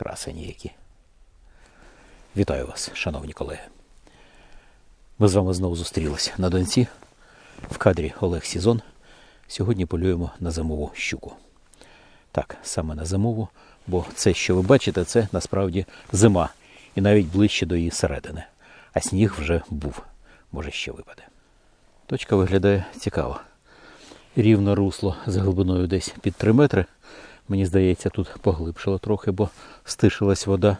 Красені які. Вітаю вас, шановні колеги. Ми з вами знову зустрілися на Донці. В кадрі Олег Сізон. Сьогодні полюємо на зимову щуку. Так, саме на зимову, бо це, що ви бачите, це насправді зима і навіть ближче до її середини. А сніг вже був, може ще випаде. Точка виглядає цікаво. Рівно русло з глибиною десь під 3 метри. Мені здається, тут поглибшило трохи, бо стишилась вода.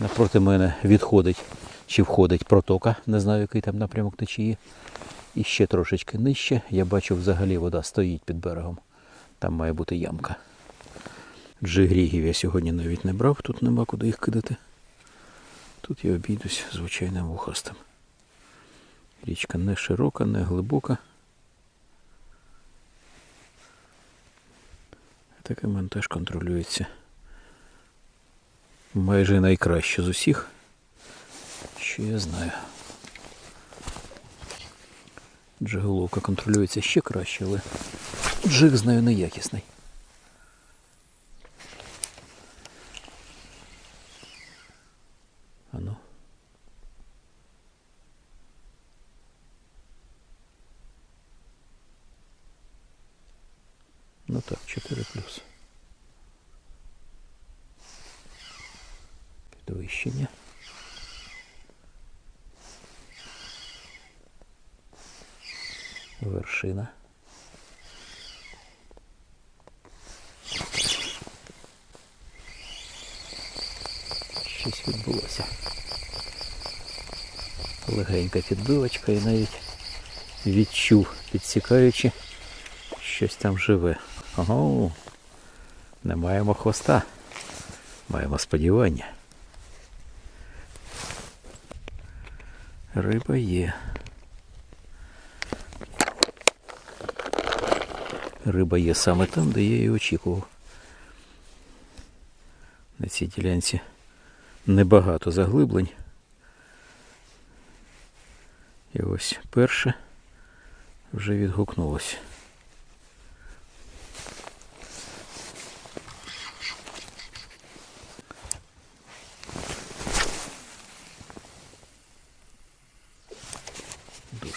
Напроти мене відходить чи входить протока, не знаю, який там напрямок течії. І ще трошечки нижче. Я бачу, взагалі вода стоїть під берегом. Там має бути ямка. Джигрігів я сьогодні навіть не брав, тут нема куди їх кидати. Тут я обійдусь звичайним вухастим. Річка не широка, не глибока. Таке монтаж контролюється майже найкраще з усіх, що я знаю. Джиголовка контролюється ще краще, але джиг з нею неякісний. Ну так, 4 плюс. Підвищення. Вершина. Щось відбулося. Легенька підбивочка і навіть відчув, підсікаючи, щось там живе. Ого, не маємо хвоста. Маємо сподівання. Риба є. Риба є саме там, де я її очікував. На цій ділянці небагато заглиблень. І ось перше вже відгукнулося.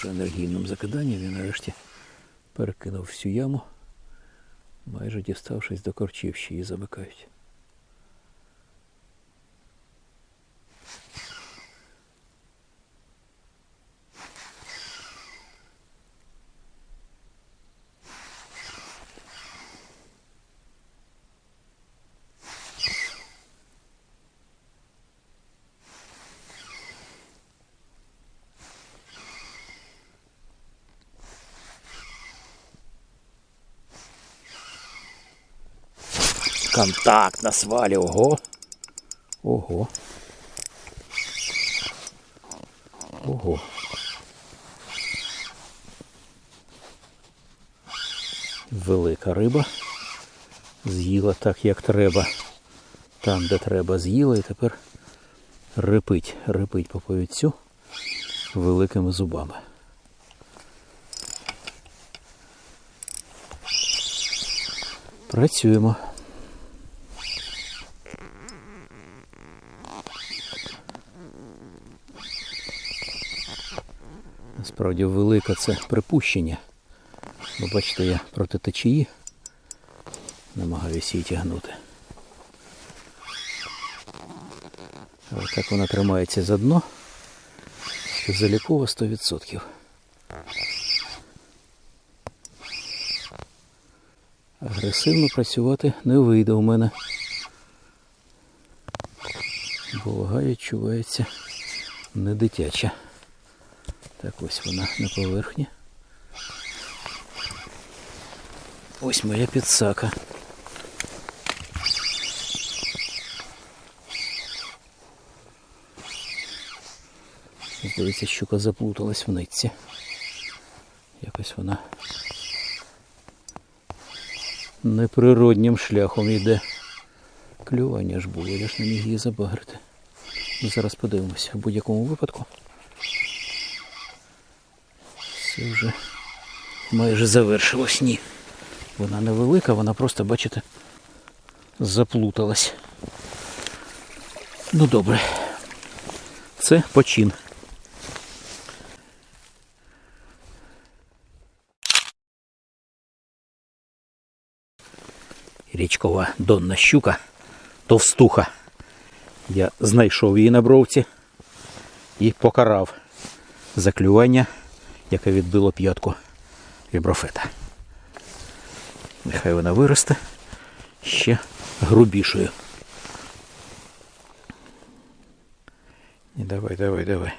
Дуже енергійним закиданням він нарешті перекинув всю яму, майже діставшись до корчів, що її замикають. Контакт на свалі, ого. Ого. Ого. Велика риба. З'їла так, як треба. Там, де треба, з'їла і тепер рипить, рипить по повідцю великими зубами. Працюємо. Насправді велика це припущення. Бо бачите, я проти течії намагаюся її тягнути. Але так вона тримається за дно, що залікова 100%. Агресивно працювати не вийде у мене. Бо вага відчувається не дитяча. Так ось вона на поверхні. Ось моя підсака. Здається, щука заплуталась в нитці. Якось вона неприроднім шляхом йде. Клювання ж було, я ж не міг її забагрити. Ну, Зараз подивимося в будь-якому випадку. Все вже майже завершилось. Ні. Вона невелика, вона просто, бачите, заплуталась. Ну добре. Це почин. Річкова донна щука, товстуха. Я знайшов її на бровці і покарав за клювання, яке відбило п'ятку віброфета. Нехай вона виросте ще грубішою. І давай, давай, давай.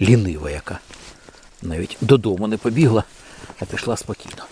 Лінива яка. Навіть додому не побігла, а пішла спокійно.